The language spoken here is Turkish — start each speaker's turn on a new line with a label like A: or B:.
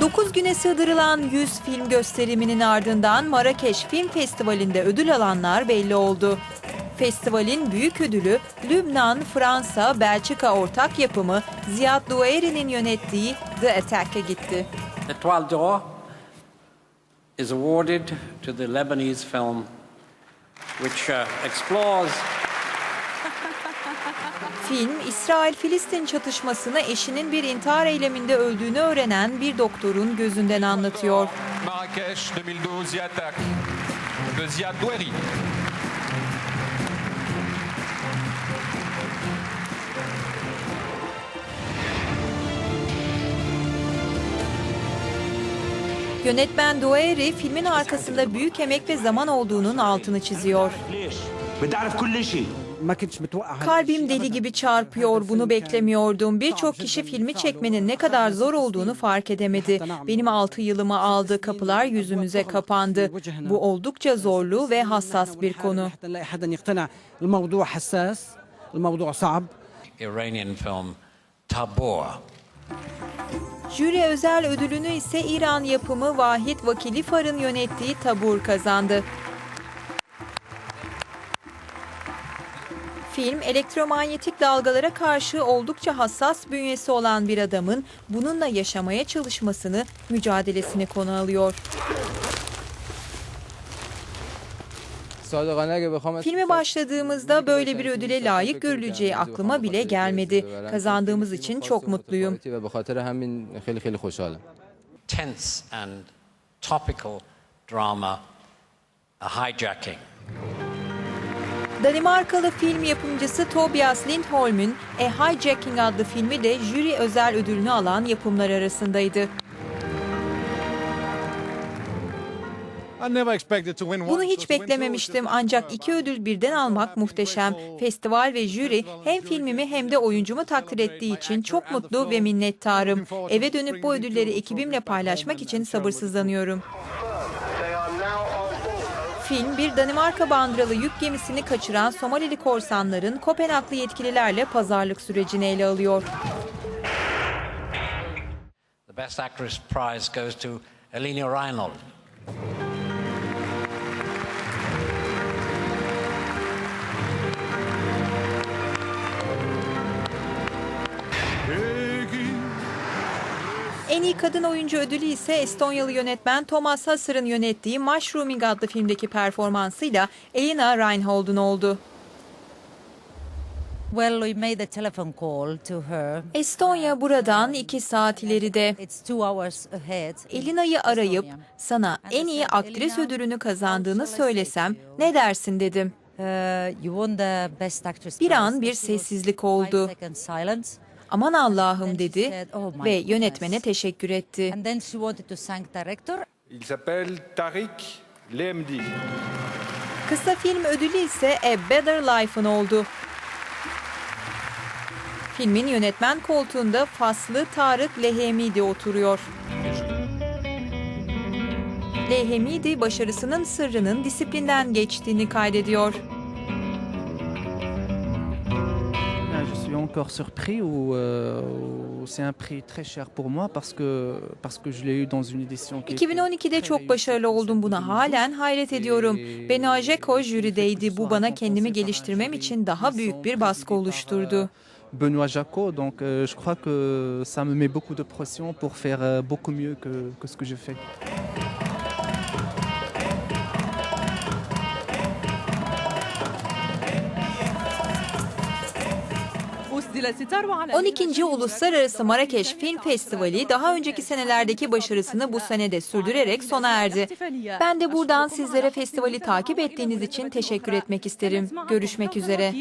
A: 9 güne sığdırılan 100 film gösteriminin ardından Marrakeş Film Festivali'nde ödül alanlar belli oldu. Festivalin büyük ödülü Lübnan, Fransa, Belçika ortak yapımı Ziad Doueri'nin yönettiği The Attack'e gitti.
B: L'Étoile d'Or is awarded to the Lebanese film which uh, explores
A: Film, İsrail-Filistin çatışmasını eşinin bir intihar eyleminde öldüğünü öğrenen bir doktorun gözünden anlatıyor.
C: Marrakech 2012, The Attack de Ziad Doueri.
A: Yönetmen Doueri filmin arkasında büyük emek ve zaman olduğunun altını çiziyor. Kalbim deli gibi çarpıyor, bunu beklemiyordum. Birçok kişi filmi çekmenin ne kadar zor olduğunu fark edemedi. Benim 6 yılımı aldı, kapılar yüzümüze kapandı. Bu oldukça zorlu ve hassas bir konu.
B: İranyan film Tabor.
A: Jüri özel ödülünü ise İran yapımı Vahit Vakili Far'ın yönettiği Tabur kazandı. Film elektromanyetik dalgalara karşı oldukça hassas bünyesi olan bir adamın bununla yaşamaya çalışmasını, mücadelesini konu alıyor. Filme başladığımızda böyle bir ödüle layık görüleceği aklıma bile gelmedi. Kazandığımız için çok mutluyum.
B: Tense and topical drama, a hijacking.
A: Danimarkalı film yapımcısı Tobias Lindholm'un A Hijacking adlı filmi de jüri özel ödülünü alan yapımlar arasındaydı. Bunu hiç beklememiştim ancak iki ödül birden almak muhteşem. Festival ve jüri hem filmimi hem de oyuncumu takdir ettiği için çok mutlu ve minnettarım. Eve dönüp bu ödülleri ekibimle paylaşmak için sabırsızlanıyorum. Film bir Danimarka bandıralı yük gemisini kaçıran Somalili korsanların Kopenhaglı yetkililerle pazarlık sürecini ele alıyor.
B: The Best Actress prize goes to Elena Reinhold.
A: En iyi kadın oyuncu ödülü ise Estonyalı yönetmen Thomas Hasser'ın yönettiği Mushrooming adlı filmdeki performansıyla Elena Reinhold'un oldu.
D: Well, we made a telephone call to her.
A: Estonya buradan iki saat ileride. Elina'yı arayıp sana en iyi aktris ödülünü kazandığını söylesem ne dersin dedim.
D: Uh, you won the best actress
A: Bir an bir sessizlik oldu. Aman Allah'ım dedi
D: "Oh
A: ve
D: goodness."
A: yönetmene teşekkür etti.
C: Il s'appelle Lemdi.
A: Kısa film ödülü ise A Better Life'ın oldu. Filmin yönetmen koltuğunda Faslı Tarık Lehemidi oturuyor. Lehemidi başarısının sırrının disiplinden geçtiğini kaydediyor.
E: Encore surpris ou euh, ou c'est un prix très cher pour moi parce que parce que je l'ai eu dans une édition qui était
A: 2012'de
E: très
A: çok başarılı oldum buna halen hayret ediyorum. Beno Ajeko jürideydi. Bu bana kendimi geliştirmem için daha büyük bir baskı oluşturdu.
E: euh, Benoît Jacot, donc euh, je crois que ça me met beaucoup de pression pour faire euh, beaucoup mieux que, que ce que je fais.
A: 12. Uluslararası Marrakeş Film Festivali daha önceki senelerdeki başarısını bu sene de sürdürerek sona erdi. Ben de buradan sizlere festivali takip ettiğiniz için teşekkür etmek isterim. Görüşmek üzere.